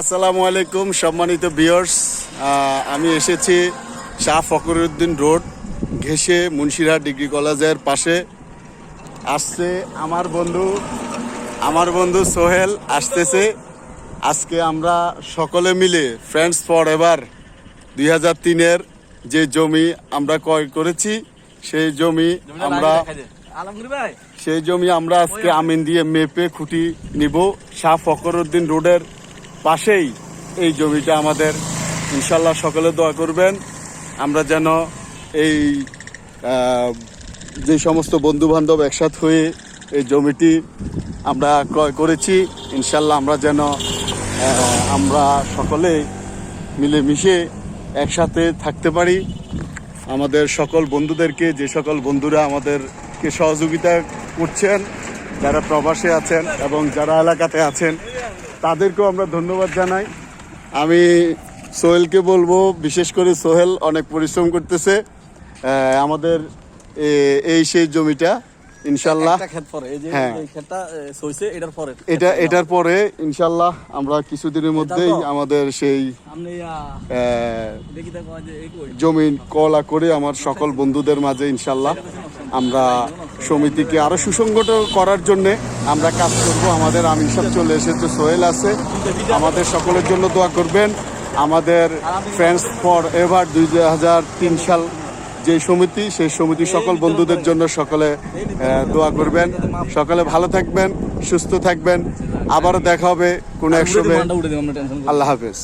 আসসালামু আলাইকুম সম্মানিত বিয়ার্স আমি এসেছি শাহ ফকরুদ্দিন রোড ঘেসে মুন্সিরহাট ডিগ্রি কলেজের পাশে। আসছে আমার বন্ধু আমার বন্ধু সোহেল আসতেছে। আজকে আমরা সকলে মিলে ফ্রেন্ডস ফর এভার দুই হাজার তিনের যে জমি আমরা ক্রয় করেছি সেই জমি আমরা সেই জমি আমরা আজকে আমিন দিয়ে মেপে খুঁটি নিব। শাহ ফকরউদ্দিন রোডের পাশেই এই জমিটা আমাদের। ইনশাল্লাহ সকলে দোয়া করবেন। আমরা যেন এই যে সমস্ত বন্ধু বান্ধব একসাথ হয়ে এই জমিটি আমরা ক্রয় করেছি ইনশাল্লাহ আমরা যেন আমরা সকলে মিলেমিশে একসাথে থাকতে পারি। আমাদের সকল বন্ধুদেরকে, যে সকল বন্ধুরা আমাদেরকে সহযোগিতা করছেন, যারা প্রবাসে আছেন এবং যারা এলাকাতে আছেন তাদেরকেও আমরা ধন্যবাদ জানাই। আমি সোহেলকে বলব বিশেষ করে সোহেল অনেক পরিশ্রম করতেছে। আমাদের এই সেই জমিটা ইনশাল্লাহ। একটা ক্ষেত পরে এই যে হ্যাঁ। এই ক্ষেতটা এ, সইছে এটার পরে। এটা এটার পরে ইনশাল্লাহ আমরা কিছুদিনের মধ্যেই আমাদের সেই জমি কলা করে আমার সকল বন্ধুদের মাঝে ইনশাল্লাহ আমরা সমিতিকে আরও সুসংগত করার জন্য আমরা কাজ করব। আমাদের আমিন সাহেব চলে এসেছে সোহেল আছে। আমাদের সকলের জন্য দোয়া করবেন। আমাদের ফ্রেন্ডস ফর এভার দুই হাজার তিন সাল যে সমিতি সেই সমিতি সকল বন্ধুদের জন্য সকলে দোয়া করবেন। সকলে ভালো থাকবেন সুস্থ থাকবেন। আবারও দেখা হবে কোনো এক সময়। আল্লাহ হাফেজ।